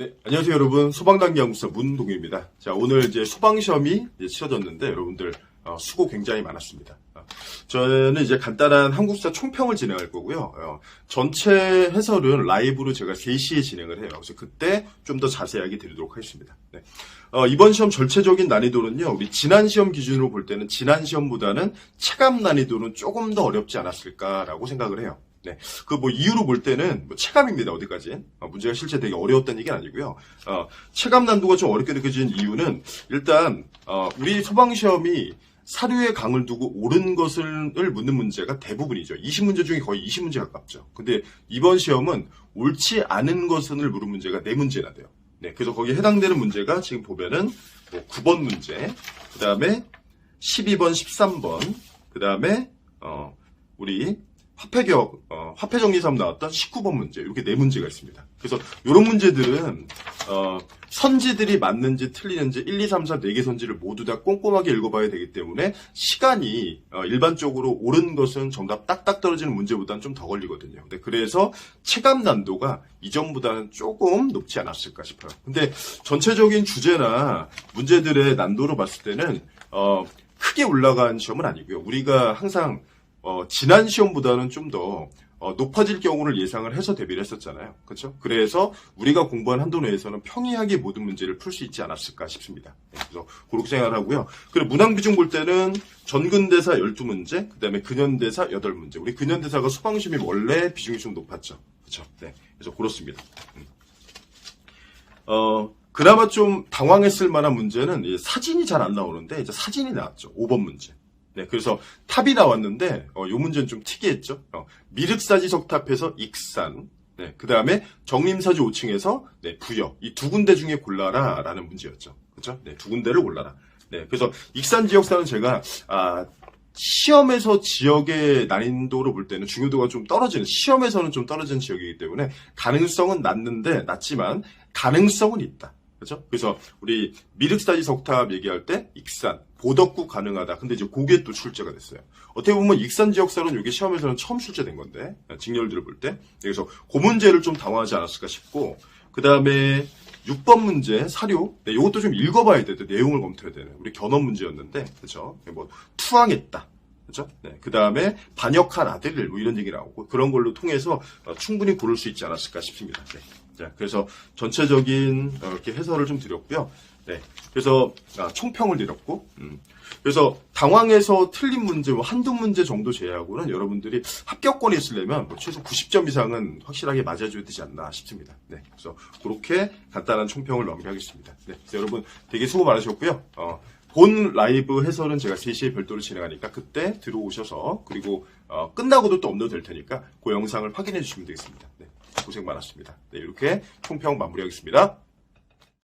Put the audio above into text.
네, 안녕하세요 여러분. 소방단기 연구소 문동규입니다. 자, 오늘 이제 소방시험이 이제 치러졌는데 여러분들 어, 수고 굉장히 많았습니다. 어, 저는 이제 간단한 한국사 총평을 진행할 거고요. 어, 전체 해설은 라이브로 제가 3시에 진행을 해요. 그래서 그때 좀 더 자세하게 드리도록 하겠습니다. 네. 어, 이번 시험 전체적인 난이도는요, 우리 지난 시험 기준으로 볼 때는 지난 시험보다는 체감 난이도는 조금 더 어렵지 않았을까라고 생각을 해요. 네. 그 뭐 이유로 볼 때는 뭐 체감입니다. 어디까지. 어, 문제가 실제 되게 어려웠다는 얘기는 아니고요. 어, 체감 난도가 좀 어렵게 느껴지는 이유는 일단 어, 우리 소방 시험이 사료에 강을 두고 옳은 것을 묻는 문제가 대부분이죠. 20문제 중에 거의 20문제 가깝죠. 근데 이번 시험은 옳지 않은 것을 물은 문제가 4문제나 돼요. 네, 그래서 거기에 해당되는 문제가 지금 보면은 뭐 9번 문제, 그 다음에 12번, 13번, 그 다음에 어, 우리 화폐격, 어, 화폐정리사업 나왔던 19번 문제, 이렇게 네 문제가 있습니다. 그래서 이런 문제들은, 어, 선지들이 맞는지 틀리는지 1, 2, 3, 4, 4개 선지를 모두 다 꼼꼼하게 읽어봐야 되기 때문에 시간이 어, 일반적으로 옳은 것은 정답 딱딱 떨어지는 문제보다는 좀 더 걸리거든요. 근데 그래서 체감 난도가 이전보다는 조금 높지 않았을까 싶어요. 근데 전체적인 주제나 문제들의 난도로 봤을 때는, 어, 크게 올라간 시험은 아니고요. 우리가 항상 어, 지난 시험보다는 좀더 높아질 경우를 예상을 해서 대비를 했었잖아요. 그렇죠? 그래서 우리가 공부한 한도 내에서는 평이하게 모든 문제를 풀 수 있지 않았을까 싶습니다. 네, 그래서 그렇게 생각을 하고요. 그리고 문항 비중 볼 때는 전근대사 12문제, 그 다음에 근현대사 8문제. 우리 근현대사가 소방시험이 원래 비중이 좀 높았죠. 그렇죠? 네. 그래서 그렇습니다. 음. 어, 그나마 좀 당황했을 만한 문제는 이 사진이 잘 안 나오는데 이제 사진이 나왔죠. 5번 문제. 네, 그래서 탑이 나왔는데 어, 요 문제는 좀 특이했죠. 어, 미륵사지 석탑에서 익산, 네, 그 다음에 정림사지 5층에서 네, 부여 이 두 군데 중에 골라라라는 문제였죠. 그렇죠? 네, 두 군데를 골라라. 네, 그래서 익산 지역사는 제가 아, 시험에서 지역의 난이도로 볼 때는 중요도가 좀 떨어지는 시험에서는 좀 떨어지는 지역이기 때문에 가능성은 낮는데 낮지만 가능성은 있다. 그렇죠? 그래서 우리 미륵사지 석탑 얘기할 때 익산, 보덕구 가능하다. 근데 이제 그게 또 출제가 됐어요. 어떻게 보면 익산 지역사는 이게 시험에서는 처음 출제된 건데 직렬들을 볼 때. 그래서 그 문제를 좀 당황하지 않았을까 싶고 그 다음에 6번 문제 사료. 네, 이것도 좀 읽어봐야 돼. 내용을 검토해야 되는. 우리 견업 문제였는데, 그렇죠? 뭐 투항했다. 그죠? 네. 그 다음에 반역한 아들, 뭐 이런 얘기 나오고, 그런 걸로 통해서 어, 충분히 고를 수 있지 않았을까 싶습니다. 네. 자, 그래서 전체적인 어, 이렇게 해설을 좀 드렸고요. 네. 그래서 아, 총평을 드렸고, 음. 그래서 당황해서 틀린 문제, 뭐 한두 문제 정도 제외하고는 여러분들이 합격권이 있으려면 뭐 최소 90점 이상은 확실하게 맞아줘야 되지 않나 싶습니다. 네. 그래서 그렇게 간단한 총평을 마무리하겠습니다. 네. 여러분 되게 수고 많으셨고요. 어, 본 라이브 해설은 제가 3시에 별도로 진행하니까 그때 들어오셔서 그리고 어, 끝나고도 또 업로드 될 테니까 그 영상을 확인해 주시면 되겠습니다. 네. 고생 많았습니다. 네, 이렇게 총평 마무리하겠습니다.